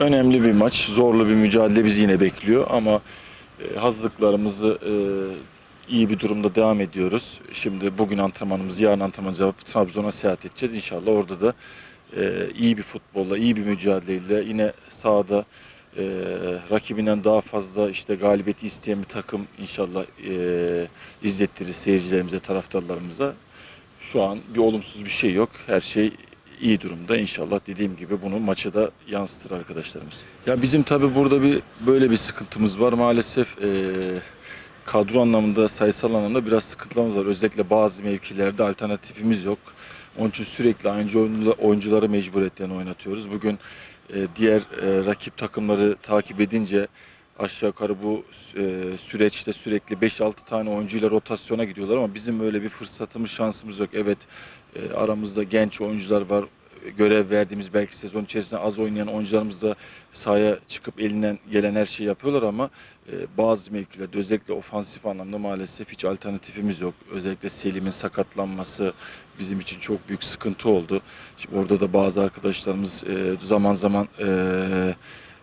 Önemli bir maç, zorlu bir mücadele bizi yine bekliyor ama e, hazırlıklarımızı e, iyi bir durumda devam ediyoruz. Şimdi bugün antrenmanımızı, yarın antrenmanımızı yapıp Trabzon'a seyahat edeceğiz. İnşallah orada da e, iyi bir futbolla, iyi bir mücadeleyle yine sahada e, rakibinden daha fazla işte galibiyeti isteyen bir takım inşallah e, izlettirir seyircilerimize, taraftarlarımıza. Şu an bir olumsuz bir şey yok. Her şey iyi durumda. İnşallah dediğim gibi bunu maça da yansıtır arkadaşlarımız. Ya bizim tabii burada bir böyle bir sıkıntımız var. Maalesef e, kadro anlamında, sayısal anlamda biraz sıkıntılarımız var. Özellikle bazı mevkilerde alternatifimiz yok. Onun için sürekli oyuncular- oyuncuları mecburiyetten oynatıyoruz. Bugün e, diğer e, rakip takımları takip edince aşağı yukarı bu e, süreçte sürekli 5-6 tane oyuncuyla rotasyona gidiyorlar ama bizim öyle bir fırsatımız, şansımız yok. Evet e, aramızda genç oyuncular var. E, Görev verdiğimiz belki sezon içerisinde az oynayan oyuncularımız da sahaya çıkıp elinden gelen her şeyi yapıyorlar ama e, bazı mevkilerde özellikle ofansif anlamda maalesef hiç alternatifimiz yok. Özellikle Selim'in sakatlanması bizim için çok büyük sıkıntı oldu. Şimdi orada da bazı arkadaşlarımız e, zaman zaman e,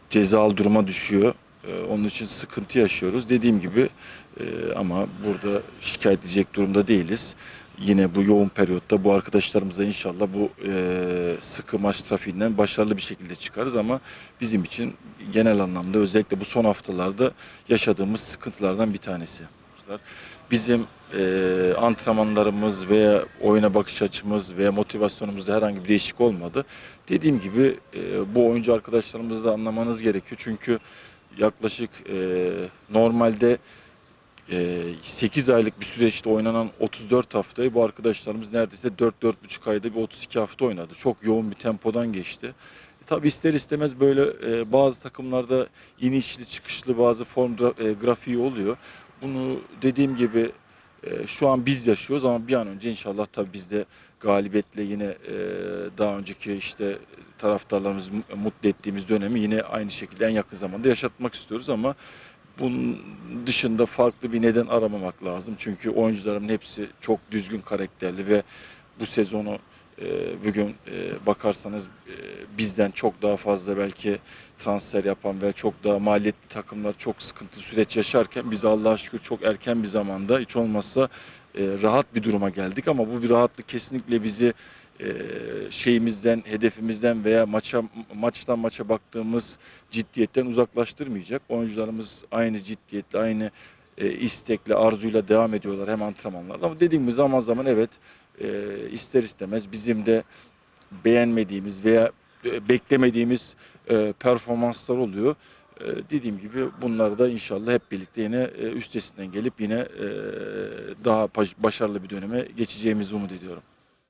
cezalı duruma düşüyor. Ee, Onun için sıkıntı yaşıyoruz. Dediğim gibi e, ama burada şikayet edecek durumda değiliz. Yine bu yoğun periyotta bu arkadaşlarımıza inşallah bu e, sıkı maç trafiğinden başarılı bir şekilde çıkarız ama bizim için genel anlamda özellikle bu son haftalarda yaşadığımız sıkıntılardan bir tanesi. Bizim e, antrenmanlarımız veya oyuna bakış açımız veya motivasyonumuzda herhangi bir değişik olmadı. Dediğim gibi e, bu oyuncu arkadaşlarımızı da anlamanız gerekiyor. Çünkü yaklaşık e, normalde 8 aylık bir süreçte oynanan 34 haftayı bu arkadaşlarımız neredeyse 4-4,5 ayda bir 32 hafta oynadı. Çok yoğun bir tempodan geçti. E, tabii ister istemez böyle e, bazı takımlarda inişli çıkışlı bazı form e, grafiği oluyor. Bunu dediğim gibi e, şu an biz yaşıyoruz ama bir an önce inşallah tabii biz de galibiyetle yine daha önceki işte taraftarlarımızı mu- mutlu ettiğimiz dönemi yine aynı şekilde en yakın zamanda yaşatmak istiyoruz ama bunun dışında farklı bir neden aramamak lazım. Çünkü oyuncularımın hepsi çok düzgün karakterli ve bu sezonu bugün e, bakarsanız e, bizden çok daha fazla belki transfer yapan ve çok daha maliyetli takımlar çok sıkıntılı süreç yaşarken biz Allah'a şükür çok erken bir zamanda hiç olmazsa e, rahat bir duruma geldik ama bu bir rahatlık kesinlikle bizi şeyimizden, hedefimizden veya maça maçtan maça baktığımız ciddiyetten uzaklaştırmayacak. Oyuncularımız aynı ciddiyetle, aynı e, istekle, arzuyla devam ediyorlar hem antrenmanlarda. Ama dediğim gibi zaman zaman evet e, ister istemez bizim de beğenmediğimiz veya e, beklemediğimiz e, performanslar oluyor. E, dediğim gibi bunları da inşallah hep birlikte yine e, üstesinden gelip yine e, daha baş- başarılı bir döneme geçeceğimizi umut ediyorum.